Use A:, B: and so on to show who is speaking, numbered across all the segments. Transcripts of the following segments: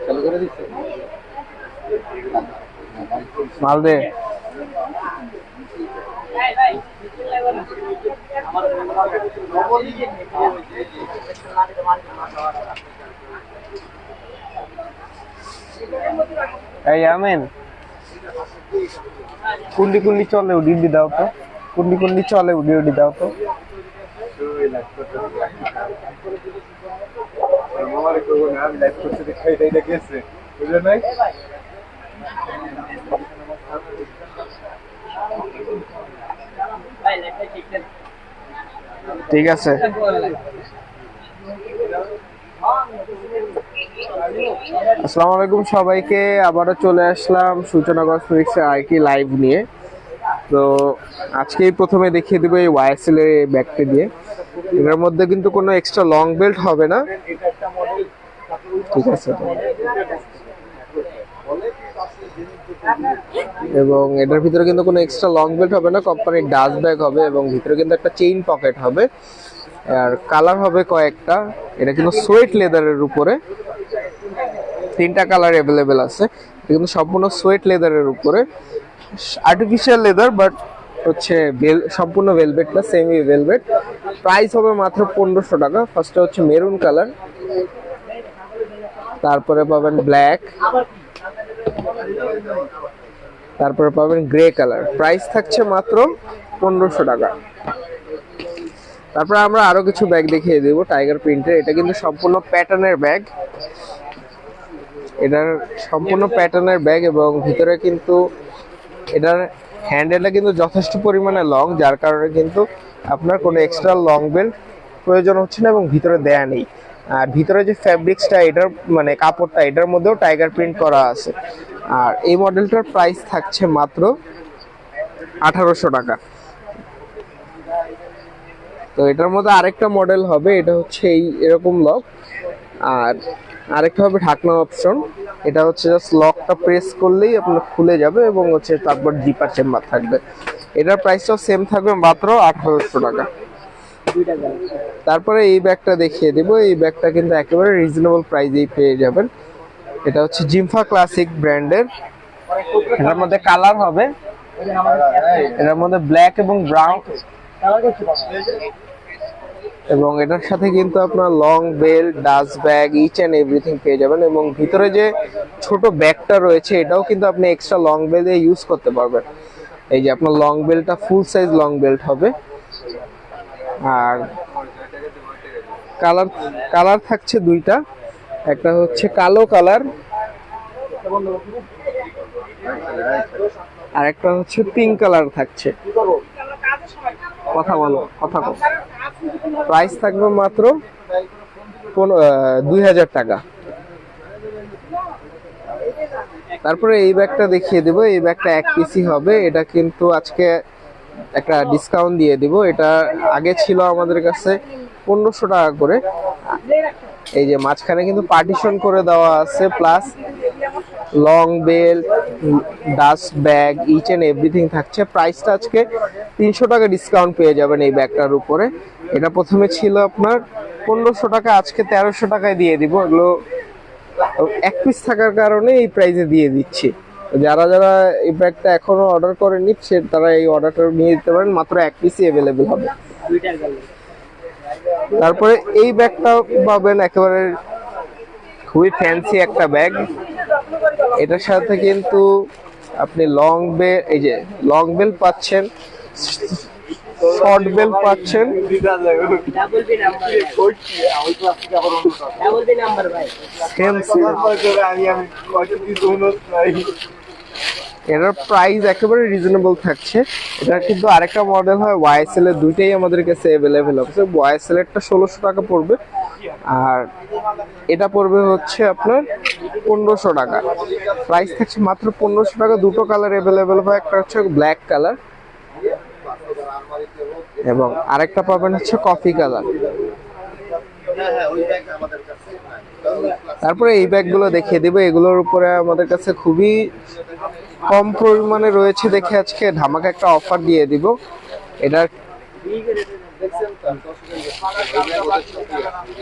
A: চালু করে দিচ্ছে
B: মাল দে এই, আমেন। কুন্ডি কুন্ডি চলে, উডি উডি দাও তো। কুন্ডি কুন্ডি চলে, উডি উডি দাও তো।
A: মামারে করব না আমি লাইভ করতে দেখে এটা এটা গেছে বুঝলে নাই
B: ঠিক আছে আসসালামু আলাইকুম সবাইকে, আবারও চলে আসলাম সূচনা কসমেটিক্সের আরেকটি লাইভ নিয়ে। তো আজকেই প্রথমে দেখিয়ে দেবো এই ওয়াইএসএল এর ব্যাগটি দিয়ে। এটার মধ্যে কিন্তু কোনো এক্সট্রা লং বেল্ট হবে না। ঠিক আছে। এবং এটার ভিতরে কিন্তু কোনো এক্সট্রা লং বেল্ট হবে না কোম্পানির ডাস্ট ব্যাগ হবে এবং ভিতরে কিন্তু একটা চেইন পকেট হবে। আর কালার হবে কয়েকটা, এটা কিন্তু সোয়েট লেদারের উপরে। তিনটা কালার অ্যাভেলেবেল আছে। কিন্তু সম্পূর্ণ সোয়েট লেদারের উপরে। আর্টিফিশিয়াল লেদার বাট হচ্ছে সম্পূর্ণ ভেলভেট না সেমি ভেলভেট প্রাইস হবে মাত্র পনেরোশো টাকা। ফার্স্টে হচ্ছে মেরুন কালার তারপরে পাবেন ব্ল্যাক তারপরে পাবেন গ্রে কালার প্রাইস থাকছে মাত্র পনেরোশো টাকা। তারপরে আমরা আরও কিছু ব্যাগ দেখিয়ে দেবো। টাইগার প্রিন্টের এটা কিন্তু সম্পূর্ণ প্যাটার্নের ব্যাগ এটার সম্পূর্ণ প্যাটার্নের ব্যাগ এবং ভিতরে কিন্তু এটার হ্যান্ডেলটা কিন্তু যথেষ্ট পরিমাণে লং, যার কারণে কিন্তু আপনার কোনো এক্সট্রা লং বেল্ট প্রয়োজন হচ্ছে না এবং ভিতরে দেয়া নেই। আর ভিতরে যে ফ্যাব্রিক্সটা এটার মানে কাপড়টা, এটার মধ্যেও টাইগার প্রিন্ট করা আছে। আর এই মডেলটার প্রাইস থাকছে মাত্র আঠারোশো টাকা। তো এটার মধ্যে আরেকটা মডেল হবে, এটা হচ্ছে এই এরকম লক আর আরেকটা হবে ঢাকনা অপশন এটা হচ্ছে জাস্ট লকটা প্রেস করলেই আপনার খুলে যাবে এবং হচ্ছে তারপর জিপার চেম্বার থাকবে। এটার প্রাইসটাও সেম থাকবে মাত্র আঠারোশো টাকা। তারপরে এই ব্যাগটা দেখিয়ে দেবো। এই ব্যাগটা কিন্তু একেবারে রিজনেবল প্রাইসেই পেয়ে যাবেন। এটা হচ্ছে জিমফা ক্লাসিক ব্র্যান্ডের এটার মধ্যে কালার হবে। এটার মধ্যে ব্ল্যাক এবং ব্রাউন এবং এটার সাথে কিন্তু আপনার long belt dust bag each and everything পেয়ে যাবেন এবং ভিতরে যে ছোট ব্যাগটা রয়েছে, এটাও কিন্তু আপনি এক্সট্রা লং বেল দিয়ে ইউজ করতে পারবেন। এই যে আপনার লং বেল্টটা ফুল সাইজ লং বেল্ট হবে। আর কালার কালার থাকছে দুইটা। একটা হচ্ছে কালো কালার আর একটা হচ্ছে পিঙ্ক কালার থাকছে। কথা বলো কথা বলো। প্রাইস থাকবে মাত্র দুই হাজার টাকা। তারপরে এই ব্যাগটা দেখিয়ে দেবো। এই ব্যাগটা এক পিসি হবে। এটা কিন্তু আজকে একটা ডিসকাউন্ট দিয়ে দিব। এটা আগে ছিল আমাদের কাছে পনেরোশো টাকা করে। এই যে মাঝখানে কিন্তু পার্টিশন করে দেওয়া আছে plus long belt dust bag each and everything থাকছে। প্রাইসটা আজকে তিনশো টাকা ডিসকাউন্ট পেয়ে যাবেন এই ব্যাগটার উপরে। এটা প্রথমে ছিল আপনার পনেরোশো টাকা, আজকে তেরোশো টাকায় দিয়ে দিব। এগুলো এক পিস থাকার কারণে এই প্রাইসে দিয়ে দিচ্ছি। যারা যারা এই ব্যাগটা এখনও অর্ডার করেনি সে তারা এই অর্ডারটা নিয়ে দিতে পারেন, মাত্র এক পিসই অ্যাভেলেবেল হবে। তারপরে এই ব্যাগটা পাবেন একেবারে খুবই ফ্যান্সি একটা ব্যাগ এটার সাথে কিন্তু আপনি লং বেল এই যে লং বেল পাচ্ছেন। শর্ট বেল পাচ্ছেন। এটার প্রাইস একেবারে রিজনেবল থাকছে। এটা কিন্তু আরেকটা মডেল হয় ওয়াইএসএল এর, দুইটাই আমাদের কাছে অ্যাভেলেবেল আছে। ওয়াইএসএল এরটা ষোলোশো টাকা পড়বে। আর এটা পড়বে হচ্ছে আপনার পনেরোশো টাকা। প্রাইস থাকছে মাত্র পনেরোশো টাকা। দুটো কালার অ্যাভেলেবেল হয়। একটা হচ্ছে ব্ল্যাক কালার এবং আরেকটা পাবেন হচ্ছে কফি কালার তারপরে এই ব্যাগগুলো দেখিয়ে দিব। এগুলোর উপরে আমাদের কাছে খুবই কম পরিমাণে রয়েছে দেখে আজকে ধামাকা একটা অফার দিয়ে দিব। এটার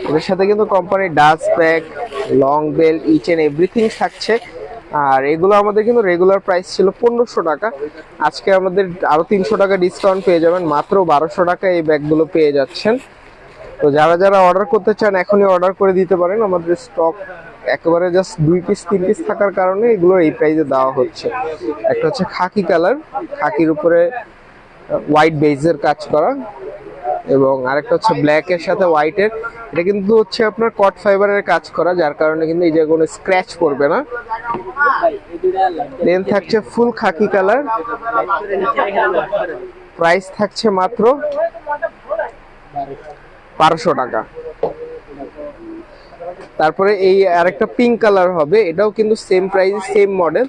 B: এটার সাথে কিন্তু কোম্পানির dust bag long belt each and everything থাকছে। আর এগুলো আমাদের কিন্তু রেগুলার প্রাইস ছিল পনেরোশো টাকা। আজকে আমাদের আরও তিনশো টাকা ডিসকাউন্ট পেয়ে যাবেন, মাত্র বারোশো টাকা এই ব্যাগগুলো পেয়ে যাচ্ছেন। তো যারা যারা অর্ডার করতে চান, এখনই অর্ডার করে দিতে পারেন। আমাদের স্টক একেবারে জাস্ট দুই পিস তিন পিস থাকার কারণে এগুলো এই প্রাইসে দেওয়া হচ্ছে। একটা হচ্ছে খাকি কালার খাকির উপরে হোয়াইট বেজের কাজ করা। এবং আরেকটা হচ্ছে ব্ল্যাক এর সাথে হোয়াইট এর। এটা কিন্তু হচ্ছে আপনার কট ফাইবারের কাজ করা, যার কারণে কিন্তু এই যে কোনো স্ক্র্যাচ পড়বে না। দেন থাকছে ফুল খাকি কালার প্রাইস থাকছে মাত্র বারোশো টাকা। তারপরে এই আরেকটা পিঙ্ক কালার হবে, এটাও কিন্তু সেম প্রাইস সেম মডেল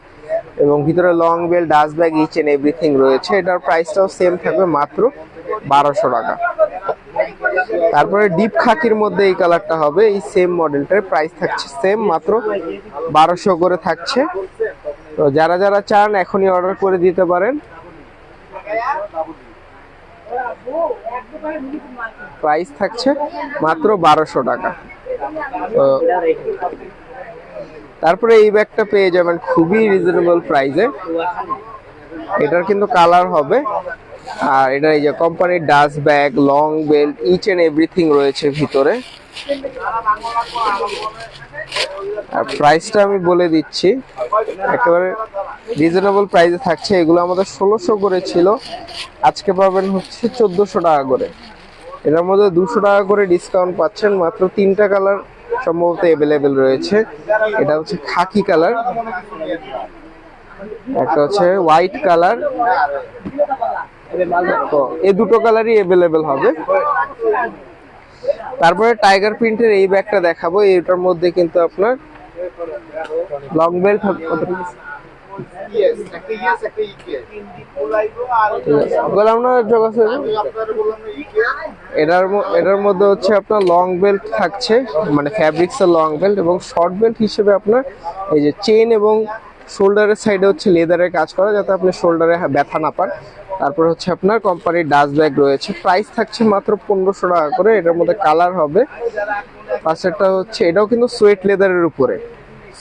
B: এবং ভিতরে long belt dust bag each and everything রয়েছে। এটার প্রাইসটাও সেম থাকবে মাত্র বারোশো টাকা। তারপরে ডিপ খাকির মধ্যে এই কালারটা হবে। এই সেম মডেলটার প্রাইস থাকছে সেম মাত্র বারোশো করে থাকছে। তো যারা যারা চান, এখনই অর্ডার করে দিতে পারেন। প্রাইস থাকছে মাত্র বারোশো টাকা। তারপরে এই ব্যাগটা পেয়ে যাবেন খুবই রিজনেবল প্রাইসে এটার কিন্তু কালার হবে। আর এটা এই যে কোম্পানির dust bag long belt each and everything রয়েছে ভিতরে। আর প্রাইসটা আমি বলে দিচ্ছি, একেবারে রিজনেবল প্রাইসে থাকছে। এগুলো আমাদের ষোলোশো করে ছিল, আজকে পাবেন হচ্ছে চোদ্দোশো টাকা করে। এটার মধ্যে দুশো টাকা করে ডিসকাউন্ট পাচ্ছেন, মাত্র তিনটা কালার সম্ভবত অ্যাভেলেবেল রয়েছে। এটা হচ্ছে খাকি কালার একটা হচ্ছে হোয়াইট কালার তো এই দুটো কালারই অ্যাভেলেবেল হবে। তারপরে টাইগার প্রিন্টের এই ব্যাগটা দেখাবো, এটার মধ্যে কিন্তু আপনার লং বেল্ট এটার এটার মধ্যে হচ্ছে আপনার লং বেল্ট থাকছে মানে লং বেল্ট এবং শর্ট বেল্ট হিসেবে আপনার এই যে চেন এবং শোল্ডারের সাইডে হচ্ছে লেদারের কাজ করা, যাতে আপনি শোল্ডারে ব্যথা না পান। তারপর হচ্ছে আপনার কোম্পানির ডাস্ট ব্যাগ রয়েছে। প্রাইস থাকছে মাত্র পনেরোশো টাকা করে, এটার মধ্যে কালার হবে। পাশেরটা হচ্ছে, এটাও কিন্তু সোয়েট লেদারের উপরে।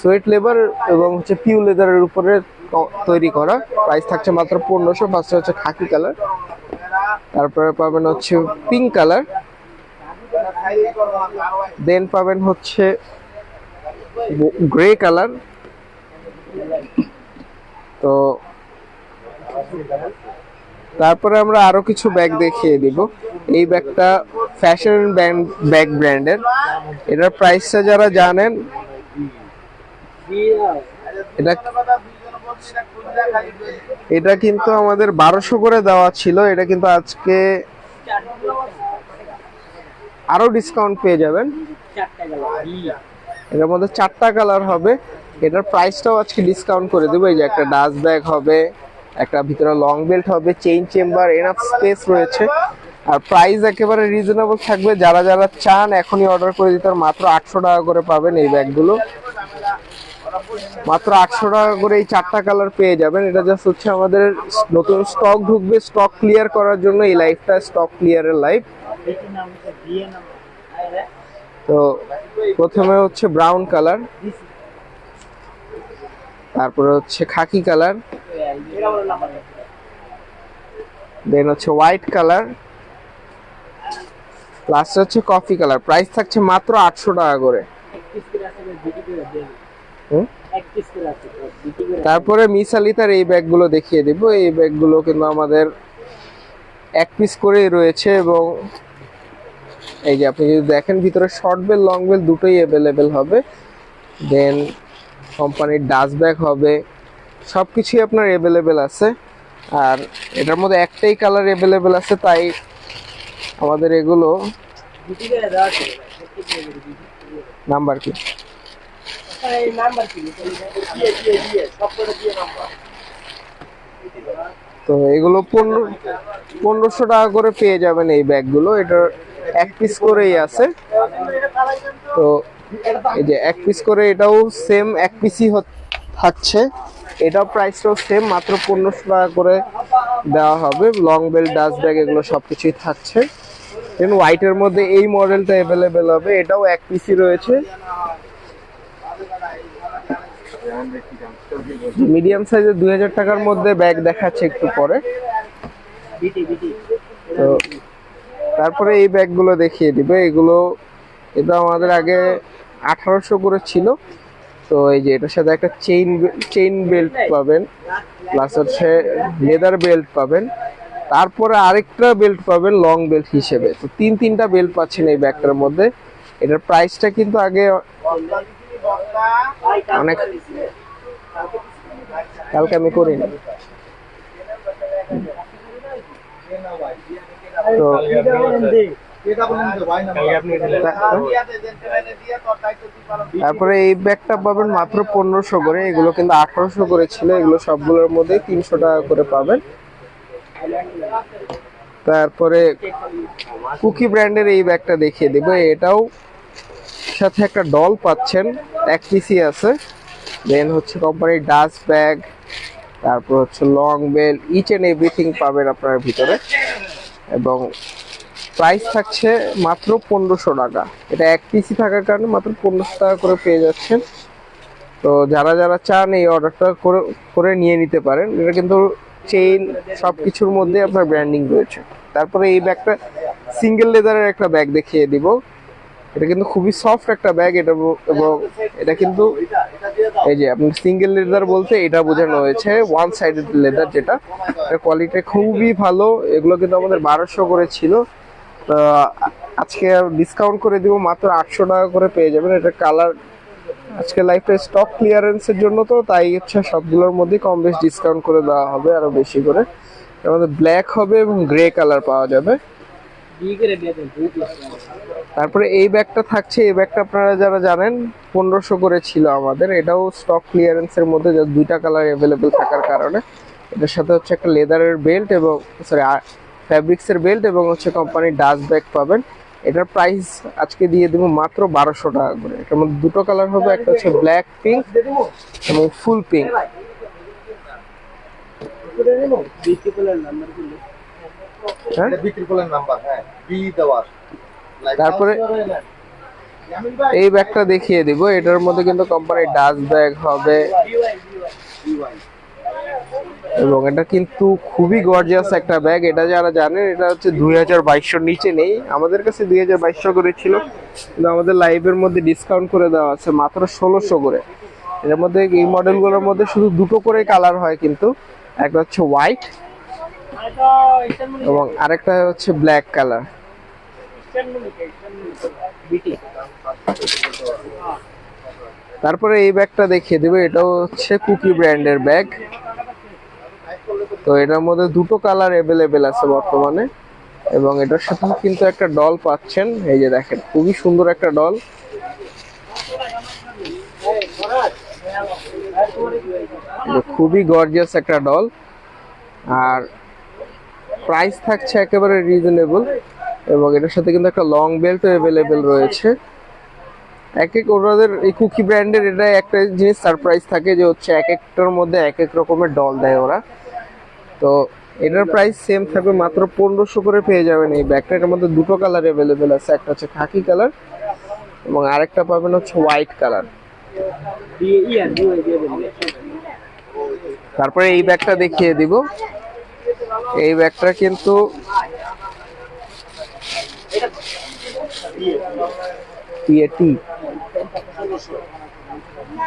B: সোয়েট লেবার এবং হচ্ছে পিউ লেদারের উপরে তৈরি করা। প্রাইস থাকছে মাত্র পনেরোশো ফার্স্টে হচ্ছে খাকি কালার তারপরে পাবেন হচ্ছে পিঙ্ক কালার দেন পাবেন হচ্ছে গ্রে কালার তো তারপরে আমরা আরও কিছু ব্যাগ দেখিয়ে দিব। এই ব্যাগটা ফ্যাশন ব্যাগ ব্র্যান্ডের এটার প্রাইসটা যারা জানেন, এটা এটা কিন্তু আমাদের বারোশো করে দেওয়া ছিল। এটা কিন্তু আজকে আরও ডিসকাউন্ট পেয়ে যাবেন। এটার মধ্যে চারটা কালার হবে। এটার প্রাইসটাও আজকে ডিসকাউন্ট করে দেবো। এই যে একটা ডাস্ট ব্যাগ হবে। একটা ভিতরে লং বেল্ট হবে চেইন চেম্বার এনাফ স্পেস রয়েছে। আর প্রাইস একেবারে রিজনেবল থাকবে। যারা যারা চান, এখনই অর্ডার করে দিতে মাত্র আটশো টাকা করে পাবেন এই ব্যাগগুলো। মাত্র আটশো টাকা করে এই চারটা কালার পেয়ে যাবেন। এটা জাস্ট হচ্ছে আমাদের নতুন স্টক ঢুকবে। স্টক ক্লিয়ার করার জন্য এই লাইফটা স্টক ক্লিয়ারের লাইফ তো প্রথমে হচ্ছে ব্রাউন কালার তারপরে হচ্ছে খাকি কালার দেন হচ্ছে হোয়াইট কালার লাস্ট হচ্ছে কফি কালার প্রাইস থাকছে মাত্র আটশো টাকা করে? তারপরে মিসালিতার এই ব্যাগগুলো দেখিয়ে দিব। এই ব্যাগগুলো কিন্তু আমাদের এক পিস করেই রয়েছে এবং এই যে আপনি যদি দেখেন ভিতরে শর্ট বেল লং বেল দুটোই অ্যাভেলেবেল হবে। দেন কোম্পানির ডাস্ট ব্যাগ হবে। সব কিছুই আপনার অ্যাভেলেবেল আছে। আর এটার মধ্যে একটাই কালার অ্যাভেলেবেল আছে, তাই আমাদের এগুলো নাম্বার কি? তো এগুলো পনেরো, পনেরোশো টাকা করে পেয়ে যাবেন এই ব্যাগগুলো এটার এক পিস করেই আছে। তো এই যে এক পিস করে এটাও সেম এক পিসই থাকছে এটাও প্রাইসটাও সেম মাত্র পনেরোশো টাকা করে দেওয়া হবে। লং বেল্ট ডাস্ট ব্যাগ এগুলো সব কিছুই থাকছে দেন হোয়াইটের মধ্যে এই মডেলটা অ্যাভেলেবেল হবে। এটাও এক পিসি রয়েছে। মিডিয়াম সাইজের দুই হাজার টাকার মধ্যে ব্যাগ দেখাচ্ছে একটু পরে। তো তারপরে এই ব্যাগগুলো দেখিয়ে দিবে। এগুলো, এটা আমাদের আগে আঠারোশো করে ছিল। তো এই যে এটার সাথে একটা চেইন চেইন বেল্ট পাবেন প্লাস হচ্ছে লেদার বেল্ট পাবেন। তারপরে আরেকটা বেল্ট পাবেন লং বেল্ট হিসেবে। তো তিন, তিনটা বেল্ট পাচ্ছেন এই ব্যাগটার মধ্যে। এটার প্রাইসটা কিন্তু আগে অনেক কালকে আমি করিনি। তো তারপরে? এই ব্যাগটা পাবেন মাত্র পনেরোশো করে এগুলো কিন্তু আঠারোশো করে ছিল এগুলো সবগুলোর মধ্যে তিনশো টাকা করে পাবেন। তারপরে কুকি ব্র্যান্ডের এই ব্যাগটা দেখিয়ে দেবো এটাও সাথে একটা ডল পাচ্ছেন এক পিসি আছে। দেন হচ্ছে কোম্পানির ডাস্ট ব্যাগ তারপর হচ্ছে long belt each and everything পাবেন আপনার ভিতরে। এবং প্রাইস থাকছে মাত্র পনেরোশো টাকা। এটা এক পিসি থাকার কারণে মাত্র পনেরোশো টাকা করে পেয়ে যাচ্ছেন। তো যারা যারা চান এই অর্ডারটা করে করে নিয়ে নিতে পারেন। এটা কিন্তু চেইন সব কিছুর মধ্যে আপনার ব্র্যান্ডিং রয়েছে। তারপরে এই ব্যাগটা সিঙ্গেল লেদারের একটা ব্যাগ দেখিয়ে দিব। এটা কিন্তু খুবই সফট একটা ব্যাগ এটা এবং এটা কিন্তু এই যে আপনি সিঙ্গেল লেদার বলতে এটা বোঝানো হয়েছে ওয়ান সাইডেড লেদার যেটা। এটা কোয়ালিটি খুবই ভালো। এগুলো কিন্তু আমাদের বারোশো করে ছিল। আজকে ডিসকাউন্ট করে দিব মাত্র আটশো টাকা করে পেয়ে যাবেন। এটা কালার আজকে লাইফে স্টক ক্লিয়ারেন্সের জন্য তো, তাই হচ্ছে সবগুলোর মধ্যে কম বেশ ডিসকাউন্ট করে দেওয়া হবে আরও বেশি করে। মধ্যে ব্ল্যাক হবে এবং গ্রে কালার পাওয়া যাবে। তারপরে এই ব্যাগটা থাকছে, এই ব্যাগটা আপনারা যারা জানেন, পনেরোশো করে ছিল আমাদের। এটাও স্টক ক্লিয়ারেন্সের মধ্যে দুইটা কালার অ্যাভেলেবেল থাকার কারণে। এটার সাথে হচ্ছে একটা লেদারের বেল্ট এবং সরি ফ্যাব্রিক্সের বেল্ট এবং হচ্ছে কোম্পানির ডাস্ট ব্যাগ পাবেন। এটার প্রাইস আজকে দিয়ে দেবো মাত্র বারোশো টাকা করে। এটার মধ্যে দুটো কালার হবে, একটা হচ্ছে ব্ল্যাক পিঙ্ক এবং ফুল পিঙ্ক হ্যাঁ? তারপরে এই ব্যাগটা দেখিয়ে দিব। এটার মধ্যে কিন্তু কোম্পানির ডাস্ট ব্যাগ হবে। এবং এটা কিন্তু খুবই গর্জিয়াস একটা ব্যাগ এটা যারা জানেন, এটা হচ্ছে দুই হাজার বাইশশোর নিচে নেই। আমাদের কাছে দুই হাজার বাইশশো করে ছিল, কিন্তু আমাদের লাইভের মধ্যে ডিসকাউন্ট করে দেওয়া আছে মাত্র ষোলোশো করে। এর মধ্যে এই মডেলগুলোর মধ্যে শুধু দুটো করে কালার হয় কিন্তু, একটা হচ্ছে হোয়াইট এবং আরেকটা হচ্ছে ব্ল্যাক কালার তারপরে এই ব্যাগটা দেখিয়ে দেবে, এটাও হচ্ছে কুকি ব্র্যান্ডের ব্যাগ তো এটার মধ্যে দুটো কালার অ্যাভেলেবেল আছে বর্তমানে এবং এটার সাথে কিন্তু একটা ডল পাচ্ছেন। এই যে দেখেন, খুবই সুন্দর একটা ডল খুবই গর্জিয়াস একটা ডল আর প্রাইস থাকছে একেবারে রিজনেবল এবং এটার সাথে কিন্তু একটা লং বেল্টও অ্যাভেলেবেল রয়েছে। এক এক ওনাদের এই কুকি ব্র্যান্ডের এটা একটা জিনিস সারপ্রাইজ থাকে যে হচ্ছে এক একটার মধ্যে এক এক রকমের ডল দেয় ওরা। তো এটার প্রাইস সেম থাকবে মাত্র পনেরোশো করে পেয়ে যাবেন এই ব্যাগটা। এটার মধ্যে দুটো কালার অ্যাভেলেবেল আছে, একটা হচ্ছে খাকি কালার এবং আরেকটা পাবেন হচ্ছে হোয়াইট কালার তারপরে এই ব্যাগটা দেখিয়ে দিব। এই ব্যাগটা কিন্তু টি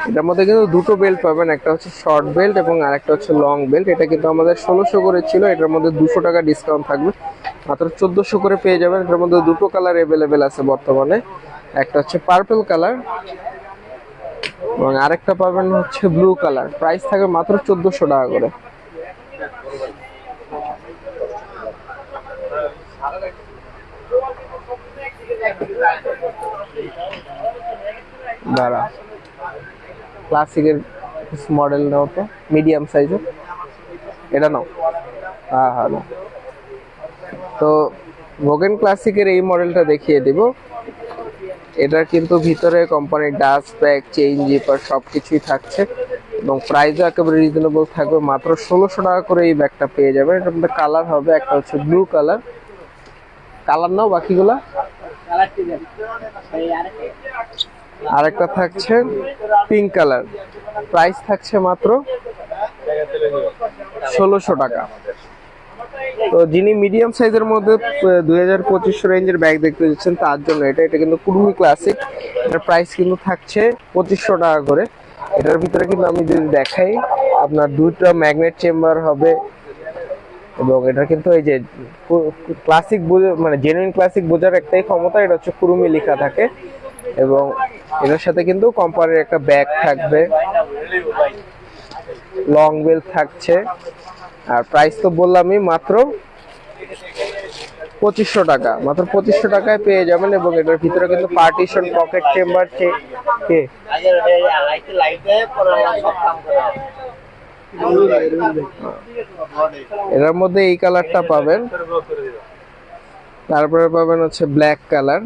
B: এটার মধ্যে কিন্তু দুটো বেল্ট পাবেন, একটা হচ্ছে শর্ট বেল্ট এবং আরেকটা হচ্ছে লং বেল্ট এটা কিন্তু আমাদের ষোলোশো করে ছিল, এটার মধ্যে দুশো টাকা ডিসকাউন্ট থাকবে। মাত্র চোদ্দোশো করে পেয়ে যাবেন, এটার মধ্যে দুটো কালার অ্যাভেলেবেল আছে বর্তমানে। একটা হচ্ছে পার্পল কালার এবং আরেকটা পাবেন হচ্ছে ব্লু কালার প্রাইস থাকবে মাত্র চোদ্দোশো টাকা করে। দাঁড়া। ক্লাসিকের মডেল নাও তো মিডিয়াম সাইজের এটা নাও। হ্যাঁ হ্যাঁ তো ভোগেন ক্লাসিকের এই মডেলটা দেখিয়ে দিব। এটার কিন্তু ভিতরে কোম্পানির ডাস্ট ব্যাগ চেইন জিপার সব কিছুই থাকছে। এবং প্রাইসও একেবারে রিজনেবল থাকবে। মাত্র ষোলোশো টাকা করে এই ব্যাগটা পেয়ে যাবেন এটার মধ্যে কালার হবে, একটা হচ্ছে ব্লু কালার কালার নাও বাকিগুলা।
C: আরেকটা
B: থাকছে পিঙ্ক কালার প্রাইস থাকছে মাত্র ষোলোশো টাকা। তো যিনি মিডিয়াম সাইজের মধ্যে দুই হাজার পঁচিশশো রেঞ্জের ব্যাগ দেখতে যাচ্ছেন, তার জন্য এটা এটা কিন্তু কুর্মি ক্লাসিক এটার প্রাইস কিন্তু থাকছে পঁচিশশো টাকা করে। এটার ভিতরে কিন্তু আমি যদি দেখাই, আপনার দুইটা ম্যাগনেট চেম্বার হবে এবং এটা কিন্তু এই যে ক্লাসিক মানে জেনুইন ক্লাসিক বোঝার একটাই ক্ষমতা, এটা হচ্ছে কুরুমি লেখা থাকে। এবং এটার সাথে কিন্তু কোম্পানির একটা ব্যাগ থাকবে। লং বেল থাকছে। আর প্রাইস তো বললামই, মাত্র পঁচিশশো টাকা। মাত্র পঁচিশশো টাকায় পেয়ে যাবেন এবং এটার ভিতরে কিন্তু পার্টিশন পকেট চেম্বার কে এটার মধ্যে এই কালারটা পাবেন। তারপরে পাবেন হচ্ছে ব্ল্যাক কালার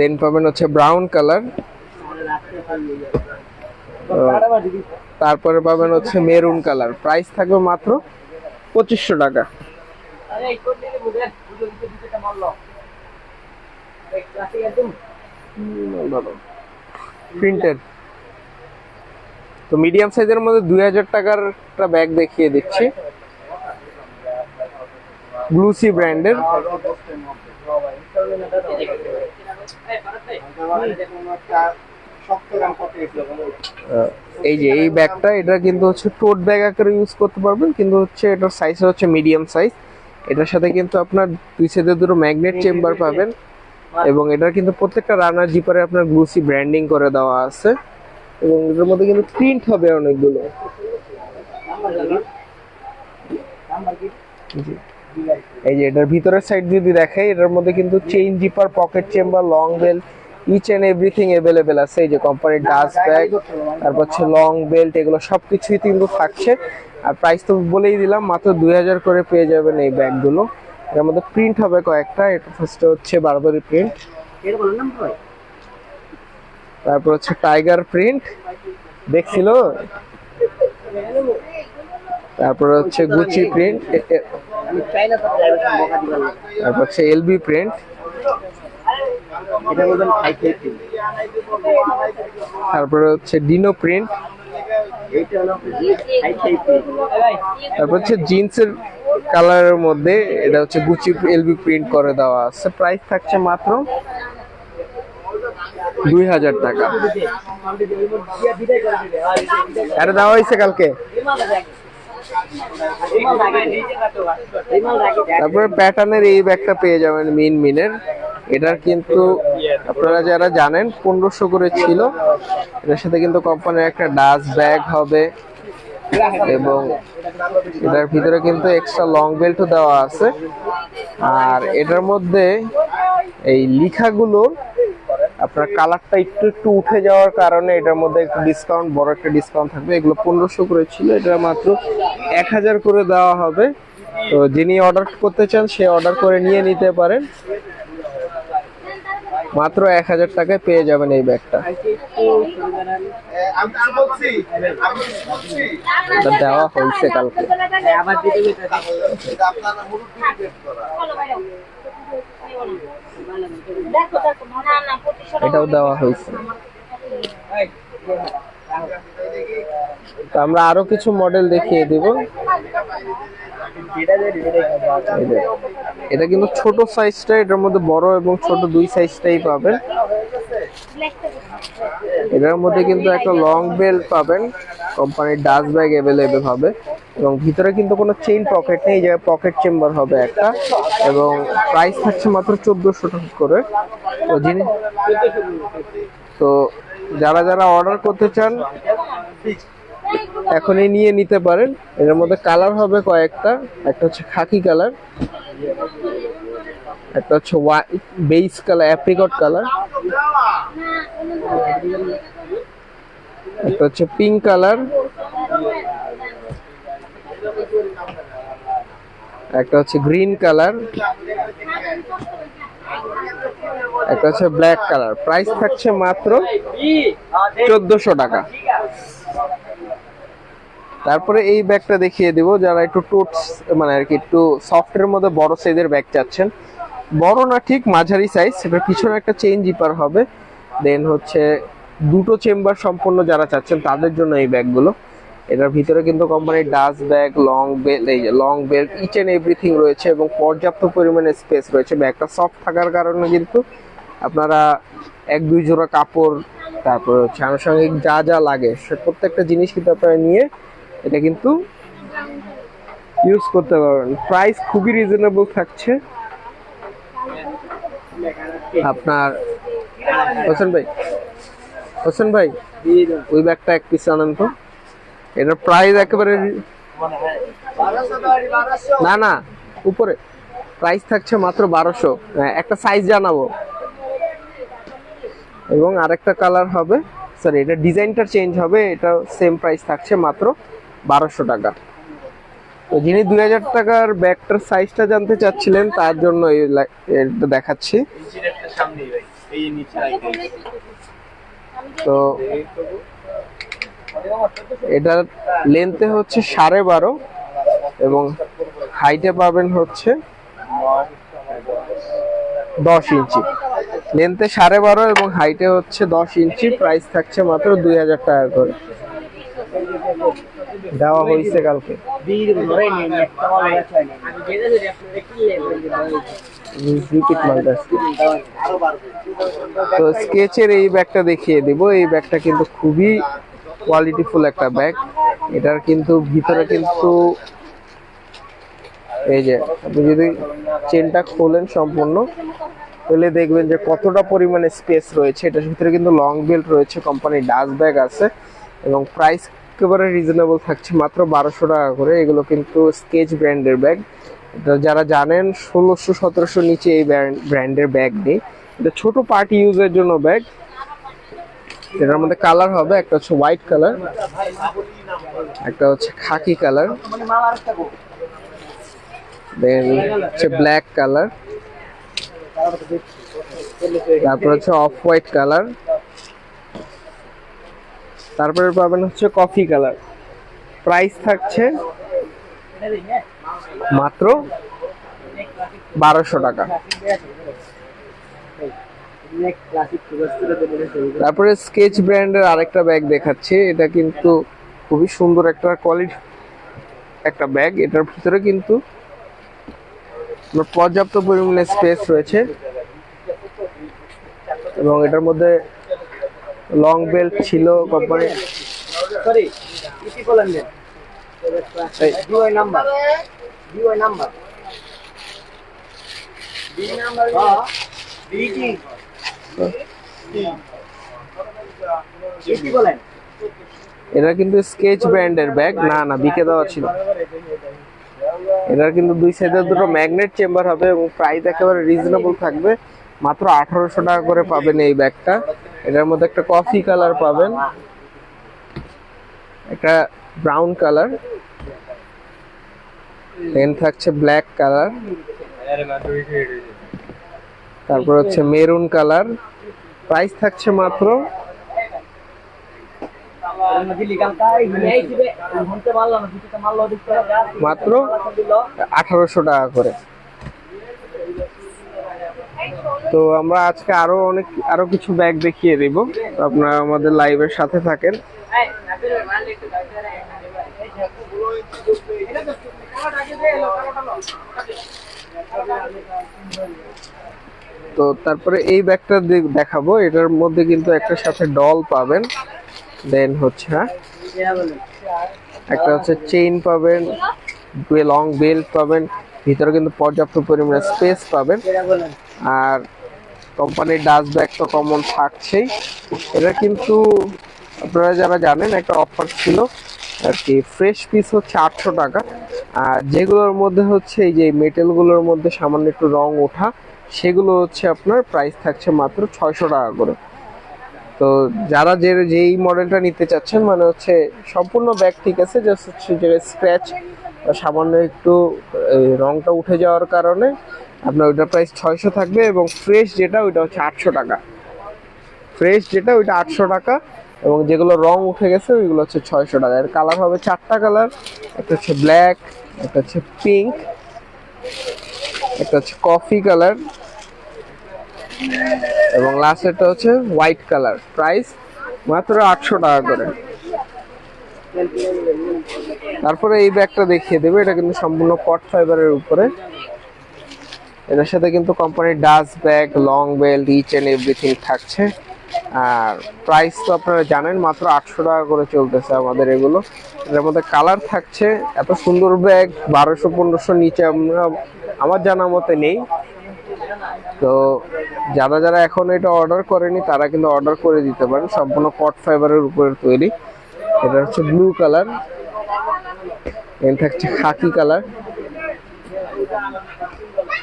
B: দেন পাবেন হচ্ছে ব্রাউন কালার তারপরে পাবেন হচ্ছে মেরুন কালার প্রাইস থাকবে মাত্র পঁচিশশো টাকা। প্রিন্টেড তো মিডিয়াম সাইজের মধ্যে দুই হাজার টাকার একটা ব্যাগ দেখিয়ে দিচ্ছি। ব্লুসি ব্র্যান্ডের এই যে, এই ব্যাগটা, এটা কিন্তু হচ্ছে টোট ব্যাগ আকারে ইউজ করতে পারবেন, কিন্তু হচ্ছে এটার সাইজ হচ্ছে মিডিয়াম সাইজ এটার সাথে কিন্তু আপনার দুই সাইডে দুটো ম্যাগনেট চেম্বার পাবেন, এবং এটার কিন্তু প্রত্যেকটা রানার জিপারে আপনার গ্লুসি ব্র্যান্ডিং করে দেওয়া আছে। এবং এটার মধ্যে কিন্তু প্রিন্ট হবে অনেকগুলো। জি। এই যে এটার ভিতরের সাইড যদি দেখাই এটার মধ্যে কিন্তু chain zipper pocket chamber long belt each and everything available আছে। এই যে কোম্পানির ডাস্ট ব্যাগ তারপর হচ্ছে লং বেল্ট এগুলো সবকিছুই কিন্তু থাকছে। আর প্রাইস তো বলেই দিলাম মাত্র দুই হাজার করে পেয়ে যাবেন এই ব্যাগগুলো এর মধ্যে প্রিন্ট হবে কয়েকটা এটা ফার্স্টে হচ্ছে বারবারি প্রিন্ট তারপর হচ্ছে টাইগার প্রিন্ট দেখছিল? তারপর হচ্ছে গুচি প্রিন্ট তারপর হচ্ছে এলবি প্রিন্ট
C: এটা বলবেন
B: তারপরে হচ্ছে ডিনো প্রিন্ট তারপর হচ্ছে জিন্সের কালারের মধ্যে এটা হচ্ছে গুচি এলবি প্রিন্ট করে দেওয়া আছে। প্রাইস থাকছে মাত্র দুই হাজার টাকা। এটা দেওয়া হয়েছে কালকে। তারপরে প্যাটার্নের এই ব্যাগটা পেয়ে যাবেন মিন মিনের। এটার কিন্তু আপনারা যারা জানেন, পনেরোশো করে ছিল। এটার সাথে কিন্তু কোম্পানির একটা ডাস্ট ব্যাগ হবে। এবং এটার ভিতরে কিন্তু এক্সট্রা লং বেল্টও দেওয়া আছে। আর এটার মধ্যে এই লিখাগুলো আপনার কালারটা একটু একটু উঠে যাওয়ার কারণে এটার মধ্যে একটু ডিসকাউন্ট বড় একটা ডিসকাউন্ট থাকবে। এগুলো পনেরোশো করে ছিল, এটা মাত্র এক হাজার করে দেওয়া হবে। তো যিনি অর্ডার করতে চান, সে অর্ডার করে নিয়ে নিতে পারেন। মাত্র এক হাজার টাকায় পেয়ে যাবেন এই ব্যাগটা। দেওয়া হয়েছে কালকে।
D: দেখো দেখো
B: এটাও দেওয়া হয়েছে। আমরা আরও কিছু মডেল দেখিয়ে দিব। এটা কিন্তু ছোট সাইজটা এটার মধ্যে বড় এবং ছোট দুই সাইজটাই পাবেন। এটার মধ্যে কিন্তু একটা লং বেল্ট পাবেন। কোম্পানির ডাস্ট ব্যাগ অ্যাভেলেবেল হবে। এবং ভিতরে কিন্তু কোনো চেইন পকেট নেই যে পকেট চেম্বার হবে একটা এবং প্রাইস থাকছে মাত্র চোদ্দোশো টাকা করে। তো যিনি তো যারা যারা অর্ডার করতে চান, এখনই নিয়ে নিতে পারেন। এর মধ্যে কালার হবে কয়েকটা, একটা হচ্ছে খাকি কালার একটা হচ্ছে white base colour apricot colour একটা হচ্ছে পিঙ্ক কালার একটা হচ্ছে গ্রিন কালার, একটা হচ্ছে ব্ল্যাক কালার। প্রাইস থাকছে মাত্র চোদ্দশো টাকা। তারপরে এই ব্যাগটা দেখিয়ে দিব, যারা একটু টোটস মানে আর কি একটু সফটের মধ্যে বড় সাইজের ব্যাগ চাচ্ছেন। বড় না ঠিক মাঝারি সাইজ সেটার পিছনে একটা চেইন জিপার হবে। দেন হচ্ছে দুটো চেম্বার সম্পন্ন যারা চাচ্ছেন, তাদের জন্য এই ব্যাগগুলো। এটার ভিতরে কিন্তু কোম্পানির ডাস্ট ব্যাগ লং বেল এই যে long belt each and everything রয়েছে এবং পর্যাপ্ত পরিমাণে স্পেস রয়েছে। ব্যাগটা সফট থাকার কারণে কিন্তু আপনারা এক, দুই জোড়া কাপড়, তারপর হচ্ছে আনুষঙ্গিক যা যা লাগে, সে প্রত্যেকটা জিনিস কিন্তু আপনারা নিয়ে এটা কিন্তু ইউজ করতে পারবেন। প্রাইস খুবই রিজনেবল থাকছে। আপনার, হোসেন ভাই হোসেন ভাই, ওই ব্যাগটা এক পিস আনেন তো। এটার প্রাইস একেবারে না না উপরে। প্রাইস থাকছে মাত্র বারোশো। একটা সাইজ জানাব। এবং আরেকটা কালার হবে সরি এটা ডিজাইনটা চেঞ্জ হবে এটা সেম প্রাইস থাকছে মাত্র বারোশো টাকা। তো যিনি দুই হাজার টাকার ব্যাগটার সাইজটা জানতে চাচ্ছিলেন তার জন্য এটা দেখাচ্ছি। তো এটার লেন্থে হচ্ছে সাড়ে বারো এবং হাইটে পাবেন হচ্ছে দশ ইঞ্চি। লেন্থে সাড়ে বারো এবং হাইটে হচ্ছে দশ ইঞ্চি। প্রাইস থাকছে মাত্র দুই হাজার টাকা করে। দেওয়া হয়েছে কালকে। তো স্কেচের এই ব্যাগটা দেখিয়ে দিব। এই ব্যাগটা কিন্তু খুবই কোয়ালিটিফুল একটা ব্যাগ এটার কিন্তু ভিতরে কিন্তু এই যে, আপনি যদি চেনটা খোলেন সম্পূর্ণ, তাহলে দেখবেন যে কতটা পরিমাণে স্পেস রয়েছে। এটার ভিতরে কিন্তু লং বেল্ট রয়েছে কোম্পানির ডাস ব্যাগ আছে এবং প্রাইস একেবারে রিজনেবল থাকছে মাত্র বারোশো টাকা করে। এগুলো কিন্তু স্কেচ ব্র্যান্ডের ব্যাগ এটা যারা জানেন, ষোলোশো সতেরোশো নিচে এই ব্র্যান্ডের ব্যাগ নেই। এটা ছোট পার্টি ইউজের জন্য ব্যাগ এটার মধ্যে কালার হবে, একটা হচ্ছে হোয়াইট কালার, একটা হচ্ছে খাকি কালার, দেন হচ্ছে ব্ল্যাক কালার, তারপর হচ্ছে অফ হোয়াইট কালার, তারপরে পাবেন হচ্ছে কফি কালার। প্রাইস থাকছে মাত্র বারোশো টাকা
C: নেক্সট ক্লাসিক সুরস্কার দেবো শুরু
B: তারপরে স্কেচ ব্র্যান্ডের আরেকটা ব্যাগ দেখাচ্ছি। এটা কিন্তু খুবই সুন্দর একটা কোয়ালিটি একটা ব্যাগ এটার ভিতরে কিন্তু পর্যাপ্ত পরিমাণে স্পেস রয়েছে। এবং এটার মধ্যে লং বেল্ট ছিল কোম্পানি
C: সরি ইতি বলেন দেন
B: এই।
C: ডিওয়াই নাম্বার ডিওয়াই নাম্বার
B: এটা কিন্তু স্কেচ ব্র্যান্ডের ব্যাগ না না বিকে দেওয়া ছিল। এটার কিন্তু দুই সাইডে দুটো ম্যাগনেট চেম্বার হবে এবং প্রাইস একেবারে রিজনেবল থাকবে। মাত্র আঠারোশো টাকা করে পাবেন এই ব্যাগটা। এটার মধ্যে একটা কফি কালার পাবেন। একটা ব্রাউন কালার দেন থাকছে ব্ল্যাক কালার তারপর হচ্ছে মেরুন কালার। প্রাইস থাকছে মাত্র মাত্র আঠারোশো টাকা করে। তো আমরা আজকে আরও অনেক আরও কিছু ব্যাগ দেখিয়ে দিব। আপনারা আমাদের লাইভের সাথে থাকেন।
C: এটা তো
B: তারপরে এই ব্যাগটা দেখাবো। এটার মধ্যে কিন্তু একটা সাথে ডল পাবেন। দেন হচ্ছে হ্যাঁ? একটা হচ্ছে চেইন পাবেন লং বেল্ট পাবেন। ভিতরে কিন্তু পর্যাপ্ত পরিমাণে স্পেস পাবেন। আর কোম্পানির ডাস্ট ব্যাগ তো কমন থাকছেই। এটা কিন্তু আপনারা যারা জানেন, একটা অফার ছিল। আর কি ফ্রেশ পিস হচ্ছে আটশো টাকা। আর যেগুলোর মধ্যে হচ্ছে, এই যে মেটেলগুলোর মধ্যে সামান্য একটু রং ওঠা সেগুলো হচ্ছে আপনার প্রাইস থাকছে মাত্র ছয়শো টাকা করে। তো যারা যে, যেই মডেলটা নিতে চাচ্ছেন মানে হচ্ছে সম্পূর্ণ ব্যাগ ঠিক আছে জাস্ট হচ্ছে যে স্ক্র্যাচ সামান্য একটু রংটা উঠে যাওয়ার কারণে আপনার ওইটার প্রাইস ছয়শো থাকবে এবং ফ্রেশ যেটা, ওইটা হচ্ছে আটশো টাকা। ফ্রেশ যেটা, ওইটা আটশো টাকা এবং যেগুলো রং উঠে গেছে, ওইগুলো হচ্ছে ছয়শো টাকা। এর কালার হবে চারটা কালার একটা হচ্ছে ব্ল্যাক একটা হচ্ছে পিঙ্ক একটা হচ্ছে কফি কালার এবং লাস্টেরটা হচ্ছে হোয়াইট কালার। প্রাইস মাত্র আটশো টাকা করে। তারপরে এই ব্যাগটা দেখিয়ে দেবে। এটা কিন্তু সম্পূর্ণ কট ফাইবারের উপরে। এটার সাথে কিন্তু কোম্পানির dust bag long belt each and everything থাকছে। আর প্রাইস তো আপনারা জানেন, মাত্র আটশো টাকা করে চলতেছে আমাদের এগুলো। এটার মধ্যে কালার থাকছে, এত সুন্দর ব্যাগ বারোশো, পনেরোশো নিচে আমরা, আমার জানা মতে নেই। তো যারা যারা এখন এটা অর্ডার করেনি, তারা কিন্তু অর্ডার করে দিতে পারেন। সম্পূর্ণ কট ফাইবারের উপরে তৈরি। এটা হচ্ছে ব্লু কালার এখানে থাকছে খাকি কালার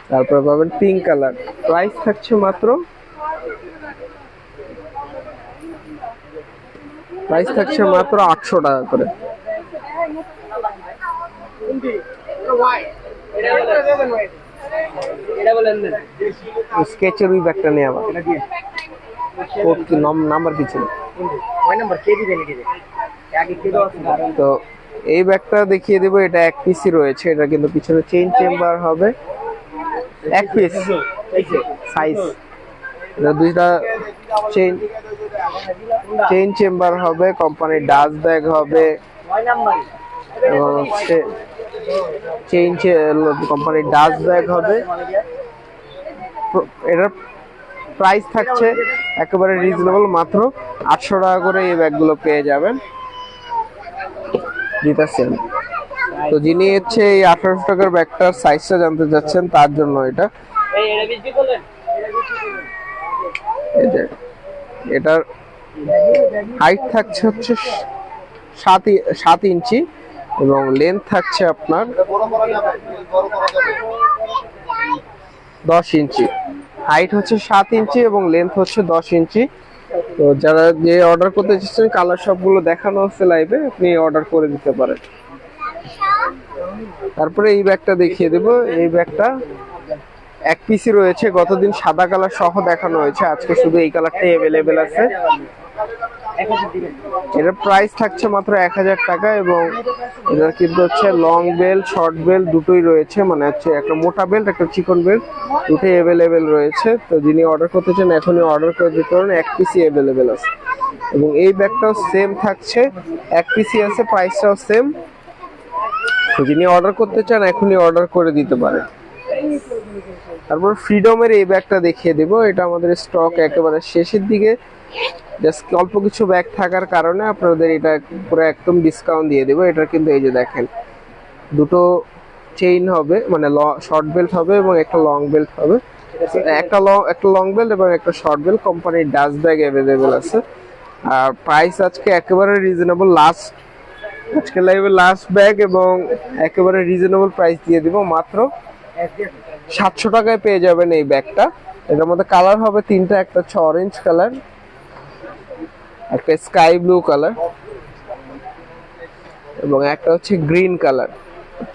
B: তারপরে পাবেন পিঙ্ক কালার প্রাইস থাকছে মাত্র প্রাইস থাকছে মাত্র আটশো টাকা করে। স্কেচের
C: আছে
B: তো এই ব্যাগটা দেখিয়ে দেবো, এটা এক পিসি রয়েছে, এটা কিন্তু পিছনে চেইন চেম্বার হবে। এক পিস সাইজ দুইটা চেইন চেইন চেম্বার হবে কোম্পানির ডাস্ট ব্যাগ হবে, এবং হচ্ছে চেইন কোম্পানির ডাস্ট ব্যাগ হবে। এটার প্রাইস থাকছে একেবারে রিজনেবল মাত্র আটশো টাকা করে এই ব্যাগগুলো পেয়ে যাবেন। দিতেছেন। তো যিনি হচ্ছে এই আঠারোশো টাকার ব্যাগটার সাইজটা জানতে চাচ্ছেন, তার জন্য এটা
C: এই এটা বিক্রি করলেন এটা বিক্রি করলেন
B: এই যে, এটার হাইট থাকছে হচ্ছে সাত সাত ইঞ্চি এবং লেন্থ থাকছে আপনার দশ ইঞ্চি। হাইট হচ্ছে সাত ইঞ্চি এবং লেন্থ হচ্ছে দশ ইঞ্চি। তো যারা যে অর্ডার করতে চাচ্ছেন কালার সবগুলো দেখানো হচ্ছে লাইভে আপনি অর্ডার করে দিতে পারেন। তারপরে এই ব্যাগটা দেখিয়ে দেবো। এই ব্যাগটা এক পিসি রয়েছে, গতদিন সাদা কালার সহ দেখানো হয়েছে, আজকে শুধু এই কালারটাই অ্যাভেলেবেল আছে। এটার প্রাইস থাকছে মাত্র এক হাজার টাকা এবং এটার কিন্তু হচ্ছে লং বেল্ট শর্ট বেল্ট দুটোই রয়েছে মানে হচ্ছে একটা মোটা বেল্ট একটা চিকন বেল্ট দুটোই অ্যাভেলেবেল রয়েছে। তো যিনি অর্ডার করতে চান, এখনই অর্ডার করে দিতে পারেন, এক পিসি অ্যাভেলেবেল আছে। এবং এই ব্যাগটাও সেম থাকছে, এক পিসি আছে প্রাইসটাও সেম তো যিনি অর্ডার করতে চান, এখনই অর্ডার করে দিতে পারেন। তারপর ফ্রিডমের এই ব্যাগটা দেখিয়ে দেব। এটা আমাদের স্টক একেবারে শেষের দিকে। জাস্ট অল্প কিছু ব্যাগ থাকার কারণে আপনাদের এটা পুরো একদম ডিসকাউন্ট দিয়ে দেবো। এটা কিন্তু এই যে দেখেন, দুটো চেইন হবে মানে শর্ট বেল্ট হবে এবং একটা লং বেল্ট হবে। একটা লং একটা লং বেল্ট এবং একটা শর্ট বেল্ট কোম্পানির ডাস্ট ব্যাগ অ্যাভেলেবেল আছে। আর প্রাইস আজকে একেবারে রিজনেবল লাস্ট আজকে লাইভে লাস্ট ব্যাগ এবং একেবারে রিজনেবল প্রাইস দিয়ে দিব মাত্র সাতশো টাকায় পেয়ে যাবেন এই ব্যাগটা। এটার মধ্যে কালার হবে তিনটা, একটা হচ্ছে অরেঞ্জ কালার, একটা স্কাই ব্লু কালার এবং একটা হচ্ছে গ্রিন কালার।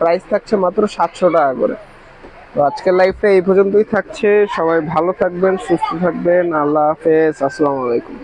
B: প্রাইস থাকছে মাত্র সাতশো টাকা করে। তো আজকের লাইফটা এই পর্যন্তই থাকছে। সবাই ভালো থাকবেন, সুস্থ থাকবেন। আল্লাহ হাফেজ। আসসালামু আলাইকুম।